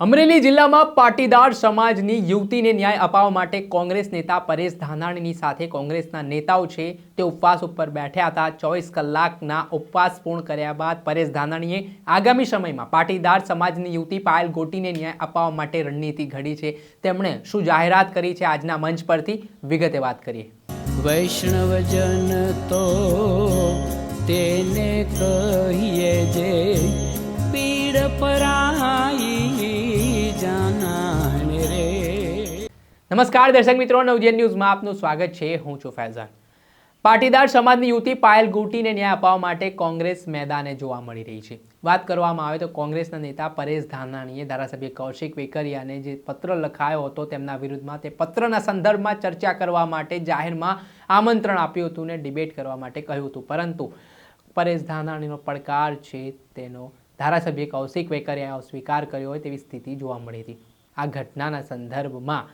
અમરેલી જિલ્લામાં પાટીદાર સમાજની યુવતીને ન્યાય અપાવવા માટે કોંગ્રેસ નેતા પરેશ ધાનાણીની સાથે કોંગ્રેસના નેતાઓ છે તે ઉપવાસ ઉપર બેઠ્યા હતા. ચોવીસ કલાકના ઉપવાસ પૂર્ણ કર્યા બાદ પરેશ ધાનાણીએ આગામી સમયમાં પાટીદાર સમાજની યુવતી પાયલ ગોટીને ન્યાય અપાવવા માટે રણનીતિ ઘડી છે. તેમણે શું જાહેરાત કરી છે આજના મંચ પરથી? વિગતે વાત કરીએ. વૈષ્ણવજન તો તેને કહીએ જે પીડ પરાઈ નમસ્કાર દર્શક મિત્રો, નવજીવન ન્યૂઝમાં આપનું સ્વાગત છે. હું છું ફૈઝાન. પાટીદાર સમાજની યુવતી પાયલ ગુટીને ન્યાય અપાવવા માટે કોંગ્રેસ મેદાને જોવા મળી રહી છે. વાત કરવામાં આવે તો કોંગ્રેસના નેતા પરેશ ધાનાણીએ ધારાસભ્ય કૌશિક વેકરિયાને જે પત્ર લખાયો હતો તેમના વિરુદ્ધમાં તે પત્રના સંદર્ભમાં ચર્ચા કરવા માટે જાહેરમાં આમંત્રણ આપ્યું હતું ને ડિબેટ કરવા માટે કહ્યું હતું. પરંતુ પરેશ ધાનાણીનો પડકાર છે તેનો ધારાસભ્ય કૌશિક વેકરિયાએ સ્વીકાર કર્યો હોય તેવી સ્થિતિ જોવા મળી હતી. આ ઘટનાના સંદર્ભમાં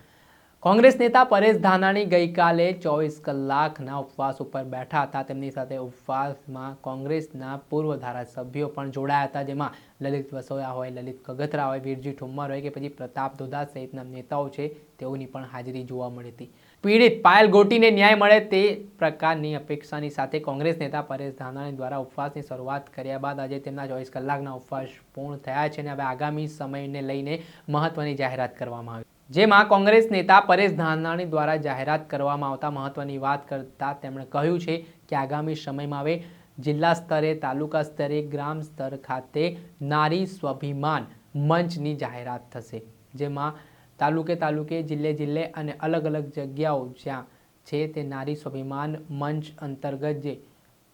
કોંગ્રેસ નેતા પરેશ ધાનાણી ગઈકાલે ચોવીસ કલાકના ઉપવાસ ઉપર બેઠા હતા. તેમની સાથે ઉપવાસમાં કોંગ્રેસના પૂર્વ ધારાસભ્યો પણ જોડાયા હતા, જેમાં લલિત વસોયા હોય, લલિત કગથરા હોય, વીરજી ઠુમ્મર હોય કે પછી પ્રતાપ દોદા સહિતના નેતાઓ છે, તેઓની પણ હાજરી જોવા મળી હતી. પીડિત પાયલ ગોટીને ન્યાય મળે તે પ્રકારની અપેક્ષાની સાથે કોંગ્રેસ નેતા પરેશ ધાનાણી દ્વારા ઉપવાસની શરૂઆત કર્યા બાદ આજે તેમના ચોવીસ કલાકના ઉપવાસ પૂર્ણ થયા છે અને હવે આગામી સમયને લઈને મહત્વની જાહેરાત કરવામાં આવી જેમાં કોંગ્રેસ નેતા પરેશ ધાનાણી દ્વારા જાહેરાત કરવામાં આવતા મહત્વની વાત કરતા તેમણે કહ્યું છે કે આગામી સમયમાં હવે જિલ્લા સ્તરે, તાલુકા સ્તરે, ગ્રામ સ્તર ખાતે નારી સ્વાભિમાન મંચની જાહેરાત થશે, જેમાં તાલુકે તાલુકે, જિલ્લે જિલ્લે અને અલગ અલગ જગ્યાઓ જ્યાં છે તે નારી સ્વાભિમાન મંચ અંતર્ગત જે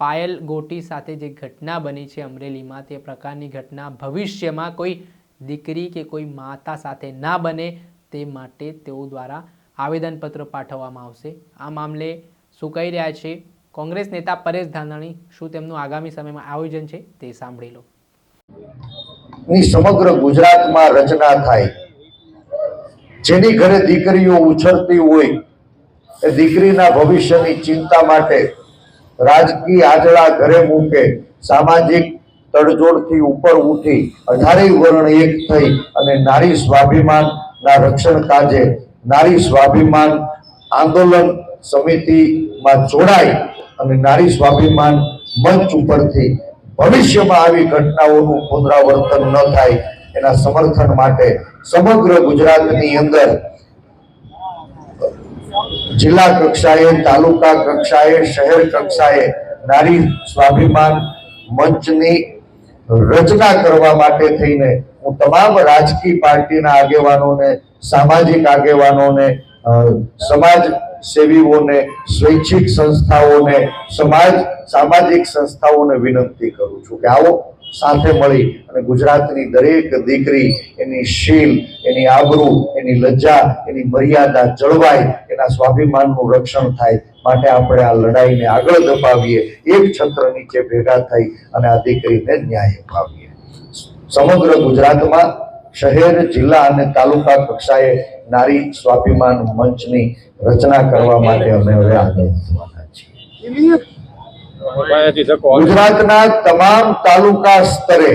પાયલ ગોટી સાથે જે ઘટના બની છે અમરેલીમાં, તે પ્રકારની ઘટના ભવિષ્યમાં કોઈ દીકરી કે કોઈ માતા સાથે ના બને તે માટે તેઓ દ્વારા આવેદનપત્ર પાઠવવામાં આવશે. આ મામલે શું કહી રહ્યા છે? કોંગ્રેસ નેતા પરેશ ધાનાણી, શું તેમનું આગામી સમયમાં આયોજન છે તે સાંભળી લો. સમગ્ર ગુજરાતમાં રચના થાય. જેની ઘરે દીકરીઓ ઉછળતી હોય, એ દીકરીના ભવિષ્યની ચિંતા માટે રાજકીય આજળા ઘરે મૂકે, સામાજિક તડજોડથી ઉપર ઉઠી, અઢારેય વર્ણ એક થઈ અને નારી સ્વાભિમાનના રક્ષણ કાજે નારી સ્વાભિમાન આંદોલન સમિતિમાં જોડાઈ અને નારી સ્વાભિમાન મંચ ઉપરથી ભવિષ્યમાં આવી ઘટનાઓનું પુનરાવર્તન ન થાય એના સમર્થન માટે સમગ્ર ગુજરાતની અંદર જિલ્લા કક્ષાએ, તાલુકા કક્ષાએ, શહેર કક્ષાએ નારી સ્વાભિમાન મંચની રચના કરવા માટે થઈને હું તમામ રાજકીય પાર્ટીના આગેવાનોને, સામાજિક આગેવાનોને સમાજ સેવીઓને, સ્વૈચ્છિક સંસ્થાઓને, સમાજ, સામાજિક સંસ્થાઓને વિનંતી કરું છું કે આવો સાથે મળી અને ગુજરાતની દરેક દીકરી એની શીલ, એની આબરૂ, એની લજ્જા, એની મર્યાદા જળવાય, એના સ્વાભિમાનનું રક્ષણ થાય માટે આપણે આ લડાઈને આગળ ધપાવીએ, એક છત્ર નીચે ભેગા થઈ અને આ દીકરીને ન્યાય અપાવીએ. સમગ્ર ગુજરાતમાં શહેર, જિલ્લા અને તાલુકા કક્ષાએ નારી સ્વાભિમાન મંચની રચના કરવા માટે અમે હવે આગળ ગુજરાતના તમામ તાલુકા સ્તરે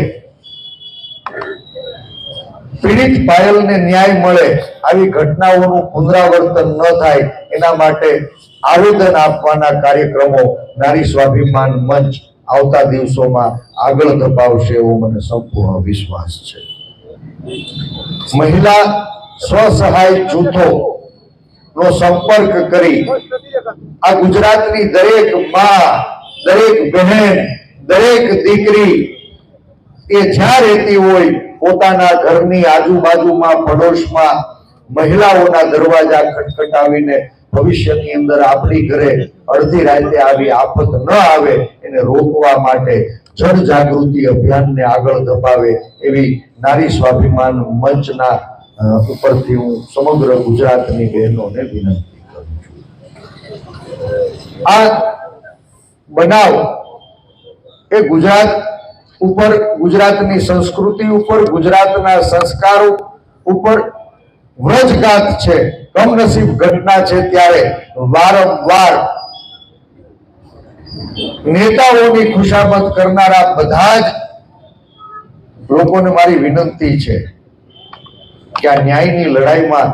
પીડિત પાયલને ન્યાય મળે આવી ઘટનાઓનું પુનરાવર્તન ન થાય એના માટે આવેદન આપવાના કાર્યક્રમો નારી સ્વાભિમાન મંચ આવતા દિવસોમાં આગળ ધપાવશે એવો મને સંપૂર્ણ વિશ્વાસ છે. મહિલા સ્વસહાય જૂથો નો સંપર્ક કરી આ ગુજરાતની દરેકમાં, દરેક બહેન, દરેક દીકરી એ જ્યાં રહેતી હોય પોતાના ઘરની આજુબાજુમાં, પડોશમાં મહિલાઓના દરવાજા ખટખટાવીને ભવિષ્યની અંદર આપણી ઘરે અડધી રાતે આવી આફત ન આવે, એને રોકવા માટે જન જાગૃતિ અભિયાનને આગળ ધપાવે એવી નારી સ્વાભિમાન મંચના ઉપરથી હું સમગ્ર ગુજરાતની બહેનોને વિનંતી કરું છું. આ બનાવ એ ગુજરાત ઉપર, ગુજરાતની સંસ્કૃતિ ઉપર, ગુજરાતના સંસ્કારો ઉપર વ્રજઘાત છે. કમનસીબ ઘટના છે ત્યારે વારંવાર નેતાઓની ખુશામત કરનારા બધા જ લોકોને મારી વિનંતી છે કે આ ન્યાયની લડાઈમાં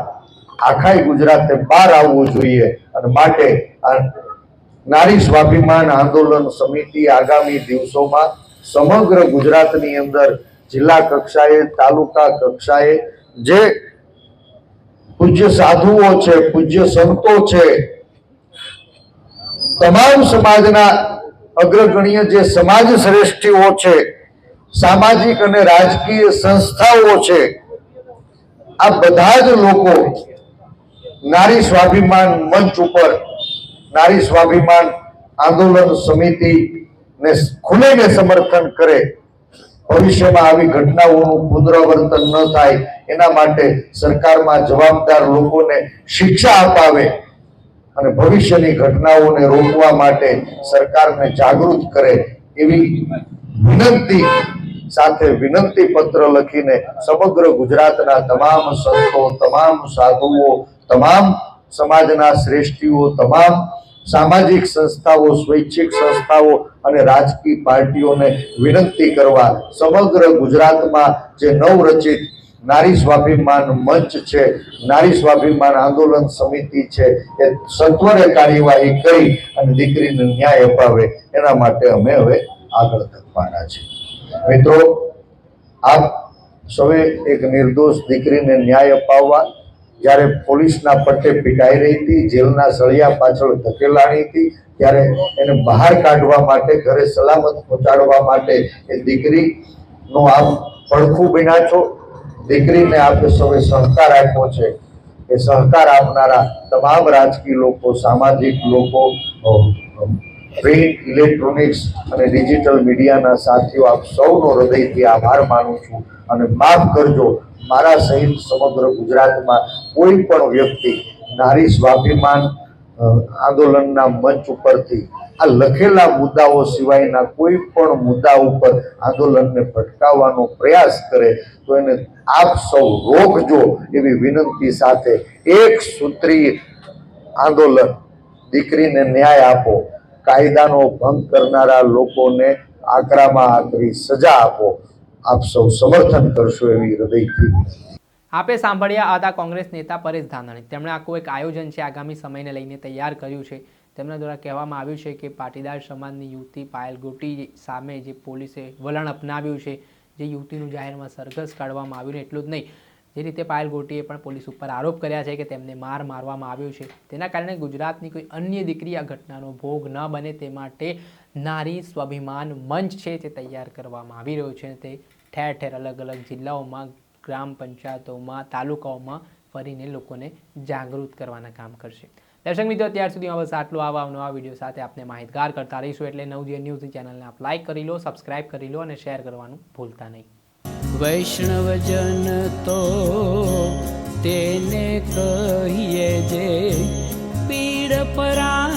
આખાય ગુજરાતે બહાર આવવું જોઈએ અને માટે નારી સ્વાભિમાન આંદોલન સમિતિ આગામી દિવસોમાં સમગ્ર ગુજરાતની અંદર જિલ્લા કક્ષાએ, તાલુકા કક્ષાએ જે પૂજ્ય સાધુઓ છે, પૂજ્ય સંતો છે. તમામ સમાજના અગ્રગણ્ય જે સમાજ શ્રેષ્ઠીઓ છે, સામાજિક અને રાજકીય સંસ્થાઓ છે, આ બધા જ લોકો નારી સ્વાભિમાન મંચ ઉપર, નારી સ્વાભિમાન આંદોલન સમિતિ ને ખુલીને સમર્થન કરે ભવિષ્યમાં આવી ઘટનાઓનું પુનરાવર્તન ન થાય, એના માટે સરકારમાં જવાબદાર લોકોને શિક્ષા અપાવે અને ભવિષ્યની ઘટનાઓને રોકવા માટે સરકારને જાગૃત કરે એવી વિનંતી સાથે વિનંતી પત્ર લખીને સમગ્ર ગુજરાતના તમામ સંતો, તમામ સાધુઓ, તમામ સમાજના શ્રેષ્ઠીઓ, તમામ સામાજિક સંસ્થાઓ, સ્વૈચ્છિક સંસ્થાઓ અને રાજકીય પાર્ટીઓને વિનંતી કરવા સમગ્ર ગુજરાતમાં જે નવરચિત નારી સ્વાભિમાન મંચ છે, નારી સ્વાભિમાન આંદોલન સમિતિ છે, એ સત્વરે કાર્યવાહી કરી અને દીકરીને ન્યાય અપાવે, એના માટે અમે હવે આગળ ધપવાના છે મિત્રો, આપ સૌએ એક નિર્દોષ દીકરીને ન્યાય અપાવવા જ્યારે પોલીસના પટ્ટે પીટાઈ રહી હતી, જેલના સળિયા પાછળ ધકેલાણી હતી, ત્યારે એને બહાર કાઢવા માટે, ઘરે સલામત પહોંચાડવા માટે એ દીકરીનો આપ પડખું બીના છો દીકરીને આપે સૌએ સહકાર આપ્યો છે. એ સહકાર આપનારા તમામ રાજકીય લોકો, સામાજિક લોકો પ્રિન્ટ, ઇલેક્ટ્રોનિક્સ અને ડિજિટલ મીડિયાના સાથીઓ, આપ સૌનો હૃદયથી આભાર માનું છું અને માફ કરજો મારા સહિત સમગ્ર ગુજરાતમાં કોઈ પણ વ્યક્તિ નારી સ્વાભિમાન આંદોલનના મંચ ઉપરથી આ લખેલા મુદ્દાઓ સિવાયના કોઈ પણ મુદ્દા ઉપર આંદોલનને ભટકાવવાનો પ્રયાસ કરે, તો એને આપ સૌ રોકજો એવી વિનંતી સાથે એક સૂત્રી આંદોલન દીકરીને ન્યાય આપો, કાયદાનો ભંગ કરનારા લોકોને આકરામાં આકરી સજા આપો. આપ સૌ સમર્થન કરશો એવી હૃદયથી. આપે સાંભળ્યા હતા કોંગ્રેસ નેતા પરેશ ધાનાણી. તેમણે આખું એક આયોજન છે આગામી સમયને લઈને તૈયાર કર્યું છે. તેમના દ્વારા કહેવામાં આવ્યું છે કે પાટીદાર સમાજની યુવતી પાયલ ગોટી સામે જે પોલીસે વલણ અપનાવ્યું છે, જે યુવતીનું જાહેરમાં સરઘસ કાઢવામાં આવ્યું ને એટલું જ નહીં. જે રીતે પાયલ ગોટીએ પણ પોલીસ ઉપર આરોપ કર્યા છે કે તેમને માર મારવામાં આવ્યો છે. તેના કારણે ગુજરાતની કોઈ અન્ય દીકરી આ ઘટનાનો ભોગ ન બને તે માટે નારી સ્વાભિમાન મંચ છે તે તૈયાર કરવામાં આવી રહ્યો છે તે ઠેર ઠેર અલગ અલગ જિલ્લાઓમાં, ગ્રામ પંચાયતોમાં, તાલુકાઓમાં ફરીને લોકોને જાગૃત કરવાના કામ કરશે. દર્શક મિત્રો, અત્યાર સુધી બસ આટલું. આવા નવા વીડિયો સાથે આપને માહિતગાર કરતા રહીશું. એટલે નવજીવન ન્યૂઝ ચેનલને આપ લાઈક કરી લો, સબસ્ક્રાઇબ કરી લો અને શેર કરવાનું ભૂલતા નહીં. વૈષ્ણવજન તો તેને કહીએ જે પીડ પરા